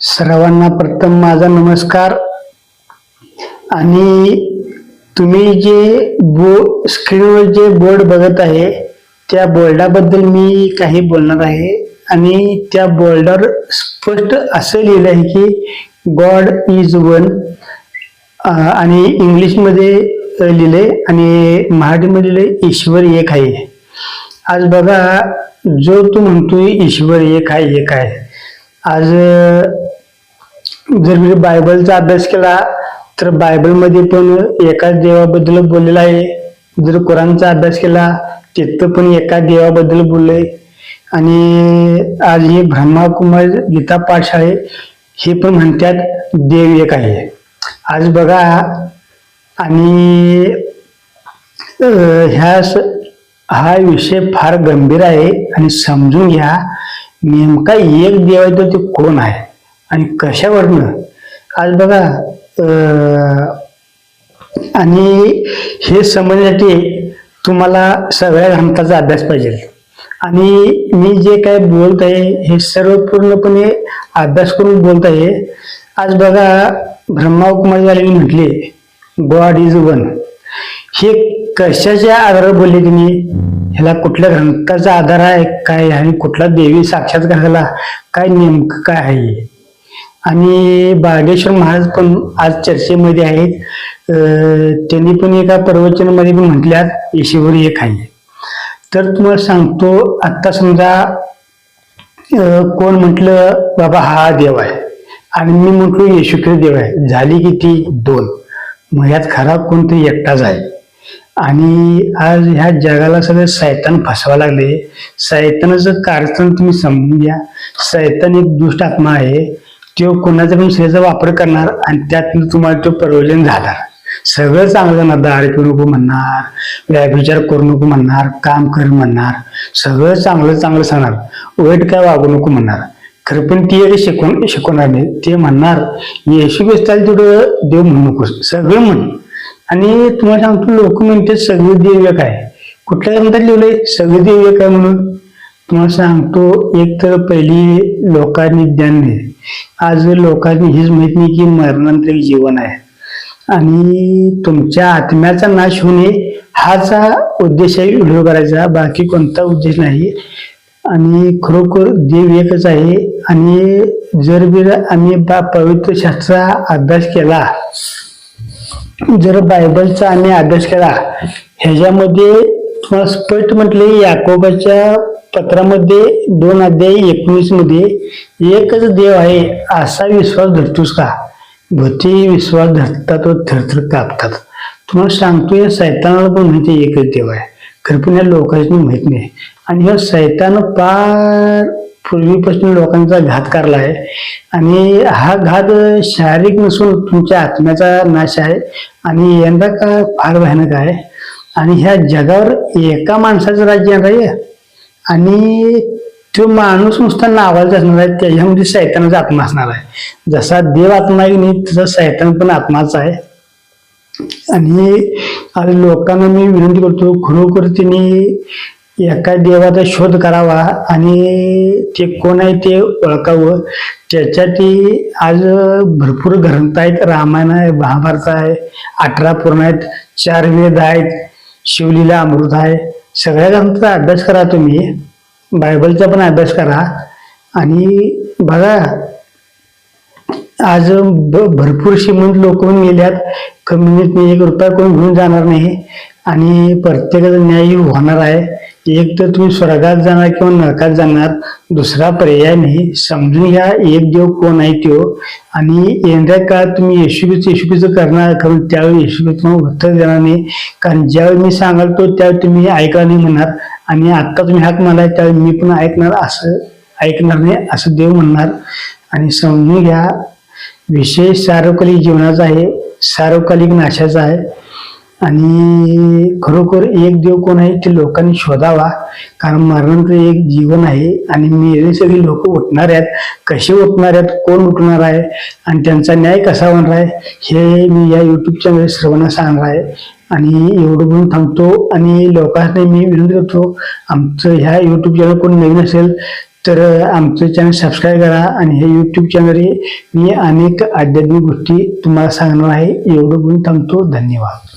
सर्वांना प्रथम माझा नमस्कार. आणि तुम्ही जे बो स्क्रीनवर जे बोर्ड बघत आहे त्या बोर्डाबद्दल मी काही बोलणार आहे. आणि त्या बोर्डावर स्पष्ट असं लिहिलं आहे की गॉड इज वन आणि इंग्लिशमध्ये लिहिले आणि मराठीमध्ये लिहिले ईश्वर एक आहे. आज बघा जो तू म्हणतोय ईश्वर एक आहे एक आहे. आज जर मी बायबलचा अभ्यास केला तर बायबलमध्ये पण एकाच देवाबद्दल बोललेलं आहे. जर कुराणचा अभ्यास केला तिथं पण एका देवाबद्दल बोलले. आणि आज हे ब्रह्माकुमार गीता पाठशाळे हे पण म्हणतात देव एक आहे. आज बघा आणि ह्या स- हा विषय फार गंभीर आहे. आणि समजून घ्या नेमका एक देव आहे तर ते कोण आहे? आणि कशावरनं? आज बघा आणि हे समजण्यासाठी तुम्हाला सगळ्या ग्रंथाचा अभ्यास पाहिजे. आणि मी जे काय बोलत आहे हे सर्व पूर्णपणे अभ्यास करून बोलत आहे. आज बघा ब्रह्मा झालेली म्हटले गॉड इज वन हे कशाच्या आधारावर बोलले तिने? ह्याला कुठल्या ग्रंथाचा आधार आहे काय आणि कुठला देवी साक्षात्कार झाला काय नेमकं काय आहे? आणि बागेश्वर महाराज पण आज चर्चेमध्ये आहेत. त्यांनी पण एका प्रवचनामध्ये पण म्हटल्यात ईश्वर एक आहे. तर तुम्हाला सांगतो आत्ता समजा कोण म्हटलं बाबा हा देव आहे. आणि मी म्हटलो येशू देव आहे. झाली किती? दोन. मग यात खरा कोणतरी एकटाच आहे. आणि आज ह्या जगाला सगळं सैतान फसवा लागले. सैतानाचं कारस्थान तुम्ही समजून घ्या. सैतान एक दुष्ट आत्मा आहे. तो कोणाचा पण स्त्रीचा वापर करणार आणि त्यातनं तुम्हाला तो प्रयोजन झाला. सगळं चांगलं दार पिऊ नको म्हणणार व्याभिचार करू नको म्हणणार काम कर म्हणणार सगळं चांगलं चांगलं सांगणार. वाईट काय वागू नको म्हणणार. खरं पण ती एक शिकवण शिकवणार नाही. ते म्हणणार येशू ख्रिस्ताला तेवढं देव म्हणू नकोस. सगळं म्हण. आणि तुम्हाला सांगतो लोक म्हणते सगळे देव एक आहे. कुठल्या ग्रंथात लिहिलंय सगळे देव एक आहे म्हणून. तुम्हाला सांगतो एक तर पहिली लोकांनी ज्ञान नाही आज लोकांनी हीच माहीत नाही की मरणानंतर एक जीवन आहे. आणि तुमच्या आत्म्याचा नाश होणे हाच उद्देश आहे व्हिडिओ करायचा बाकी कोणता उद्देश नाही. आणि खरोखर देव एकच आहे. आणि जर बी आम्ही बा पवित्र शास्त्राचा अभ्यास केला जर बायबलचा आम्ही अभ्यास केला ह्याच्यामध्ये तुम्हाला स्पष्ट म्हटले याकोबाच्या पत्रामध्ये दोन अध्याय एकोणीसमध्ये एकच देव आहे असा विश्वास धरतोस का? भूती विश्वास धरतात व थरथर कापतात. तुम्हाला सांगतो सैतानाला पण माहिती आहे एकच देव आहे? खरं पण या लोकांनी माहीत नाही. आणि हा सैतान पार पूर्वीपासून लोकांचा घात करला आहे. आणि हा घात शारीरिक नसून तुमच्या आत्म्याचा नाश आहे. आणि यंदा का फार भयानक आहे. आणि ह्या जगावर एका माणसाचं राज्य येणार आहे. आणि तो माणूस नुसता नावाला असणार आहे त्याच्यामध्ये सैतानाचा आत्मा असणार आहे. जसा देव आत्मा आहे नाही तसा सैतान पण आत्माच आहे. आणि आज लोकांना मी विनंती करतो खरोखर त्यांनी एका देवाचा शोध करावा आणि ते कोण आहे ते ओळखावं. त्याच्यासाठी आज भरपूर ग्रंथ आहेत रामायण आहे महाभारत आहे अठरा पूर्ण आहेत चार वेद आहेत शिवलीला अमृत आहे. सगळ्या ग्रंथाचा अभ्यास करा तुम्ही. बायबलचा पण अभ्यास करा. आणि बघा आज भरपूर श्रीमंत लोक होऊन गेल्यात कमीत कमी एक रुपया कोण घेऊन जाणार नाही. आणि प्रत्येकाचा न्याय होणार आहे. एक तर तुम्ही स्वर्गात जाणार किंवा नरकात जाणार दुसरा पर्याय नाही. समजून घ्या एक देव कोण आहे तो. आणि येणाऱ्या काळात तुम्ही येशुबीच येशुबीच करणार कारण त्यावेळी येशुबी तुम्हाला उत्तर देणार नाही. कारण ज्यावेळी मी सांगाल तो त्यावेळी तुम्ही ऐकला नाही म्हणणार. आणि आत्ता तुम्ही हाक मला त्यावेळी मी पण ऐकणार असं ऐकणार नाही असं देव म्हणणार. आणि समजून घ्या विषय सार्वकालिक जीवनाचा आहे सार्वकालिक नाशाचा आहे. आणि खरोखर एक देव कोण आहे ते लोकांनी शोधावा. कारण मरणानंतर एक जीवन आहे आणि मेरे सगळी लोक उठणार आहेत. कसे उठणार आहेत? कोण उठणार आहे? आणि त्यांचा न्याय कसा होणार आहे? हे मी या युट्यूब चॅनल सर्वांना सांगणार आहे. आणि एवढं बोलून थांबतो आणि लोकांना मी विनंती करतो आमचं ह्या युट्यूब चॅनल कोण नवीन असेल तर आमचं चॅनल सबस्क्राईब करा आणि हे यूट्यूब चॅनल मी अनेक आध्यात्मिक गोष्टी तुम्हाला सांगणार आहे. एवढं बोलून थांबतो. धन्यवाद.